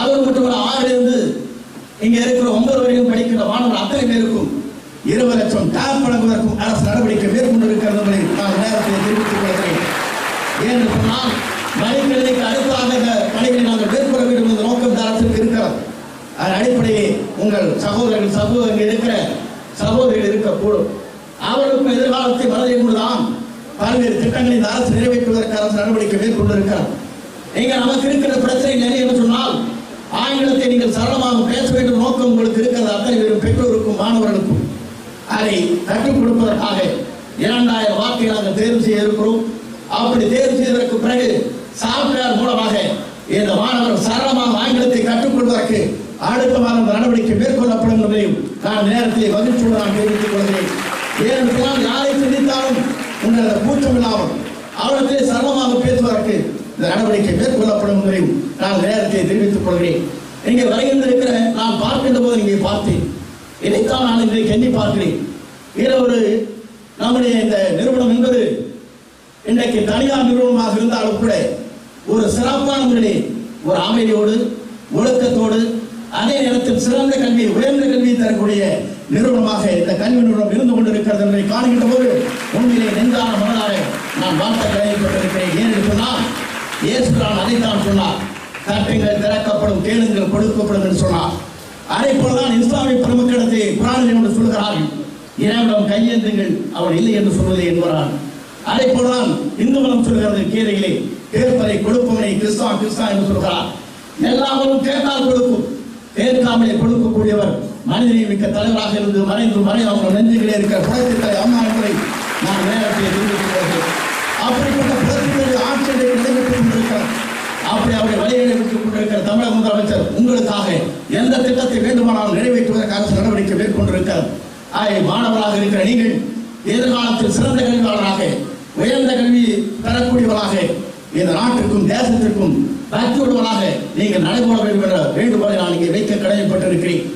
அது மட்டுமல்ல ஆறிலிருந்து இங்க இருக்கிற ஒன்பது வரையும் படிக்கிற மாணவர் அத்தனை பேருக்கும் இருபது லட்சம் டேப் வழங்குவதற்கும் அரசு நடவடிக்கை மேற்கொண்டிருக்கிறது என்பதை நான் நேரத்தில் தெரிவித்துக் கொள்கிறேன். ஏன்னு சொன்னால் மணிக்கணிக்கு அடுத்ததாக இந்த பணிகளை நாங்கள் மேற்கொள்ள வேண்டும் என்ற நோக்கம் இந்த அரசுக்கு இருக்கிறது. அதன் அடிப்படையே உங்கள் சகோதரர்கள் சகோதரர் இருக்கிற சகோதரிகள் இருக்கக்கூடும். அவர்களுக்கும் எதிர்காலத்தை மனதில் கொண்டுதான் பல்வேறு திட்டங்களை இந்த அரசு நிறைவேற்றுவதற்கு அரசு நடவடிக்கை மேற்கொண்டிருக்கிறார் நீங்கள் நமக்கு இருக்கிற பிரச்சனை நிறைய என்று சொன்னால் நீங்கள் சரளமாக பேச வேண்டும் நோக்கம் உங்களுக்கு இருக்கிறது. அத்தனை பேரும் பெற்றோருக்கும் மாணவர்களுக்கும் அதை கற்றுக் கொடுப்பதற்காக இரண்டாயிரம் வார்த்தைகள் நாங்கள் தேர்வு செய்ய இருக்கிறோம். அப்படி தேர்வு செய்ததற்கு பிறகு சாப்ட்வேர் மூலமாக இந்த மாணவர் சரளமாக ஆங்கிலத்தை கற்றுக்கொள்வதற்கு அடுத்த மாதம் நடவடிக்கை மேற்கொள்ளப்படும் என்பதையும் நான் நேரத்தில் மகிழ்ச்சியுடன் நான் தெரிவித்துக் கொள்கிறேன். ஏனென்றால் யாரை சிந்தித்தாலும் உங்களது கூச்சம் இல்லாமல் அவர்களே சரளமாக பேசுவதற்கு இந்த நடவடிக்கை மேற்கொள்ளப்படும் என்பதையும் நான் நேரத்தை தெரிவித்துக் கொள்கிறேன். இங்கே வருகின்றிருக்கிற நான் பார்க்கின்ற போது இங்கே பார்த்தேன் இதைத்தான் நான் இன்றைக்கு எண்ணி பார்க்கிறேன். இது ஒரு நம்முடைய இந்த நிறுவனம் என்பது இன்றைக்கு தனியார் நிறுவனமாக இருந்தாலும் கூட ஒரு சிறப்பான முறையிலே ஒரு அமைதியோடு ஒழுக்கத்தோடு அதே நேரத்தில் சிறந்த கல்வி உயர்ந்த கல்வி தரக்கூடிய நிறுவனமாக இந்த கல்வி நிறுவனம் இருந்து கொண்டிருக்கிறது என்பதை காணுகின்ற போது உண்மையிலே நெஞ்சான மனதாக நான் வார்த்தை கிடைக்கப்பட்டிருக்கிறேன் ஏனென்று சொன்னால் இயேசுதான் அதைத்தான் சொன்னார். தட்டுங்கள் திறக்கப்படும் கேளுங்கள் கொடுக்கப்படும் என்று சொன்னார். அதே போலதான் இஸ்லாமிய பிரமுக்கிடத்தை குரானில் என்று சொல்கிறார்கள் இறைவனம் கையேந்துங்கள் அவர் இல்லை என்று சொல்வதை என்பான் அதே போலதான் இந்து மதம் சொல்கிறது கீரையிலே கேட்பதை கொடுப்பவனை கிறிஸ்தவா கிறிஸ்தா என்று சொல்கிறார். எல்லாவரும் கேட்டால் கொடுக்கும். கேட்காமலே கொடுக்கக்கூடியவர் மனிதனை மிக்க தலைவராக இருந்து மறைந்து மறை அவங்க நெஞ்சுகளே இருக்கிற குழந்தைகளை அம்மா என்பதை நான் நேரத்தை தெரிவித்துள்ளேன் அப்படிப்பட்ட புலத்தினுடைய ஆட்சியை நடைபெற்றுக் இருக்கிறார் அப்படி அவரை வழிகளை கொண்டிருக்கிற தமிழக முதலமைச்சர் உங்களுக்காக எந்த திட்டத்தை வேண்டுமானாலும் நிறைவேற்றுவதற்காக நடவடிக்கை மேற்கொண்டிருக்கிறார். ஆகிய மாணவராக இருக்கிற நீங்கள் எதிர்காலத்தில் சிறந்த கல்வியாளராக உயர்ந்த கல்வி பெறக்கூடியவராக இந்த நாட்டிற்கும் தேசத்திற்கும் பற்றுள்ளவராக நீங்கள் நடைபெற வேண்டும் என்ற வேண்டுகோளை நான் இங்கே வைக்க கடமைப்பட்டிருக்கிறேன்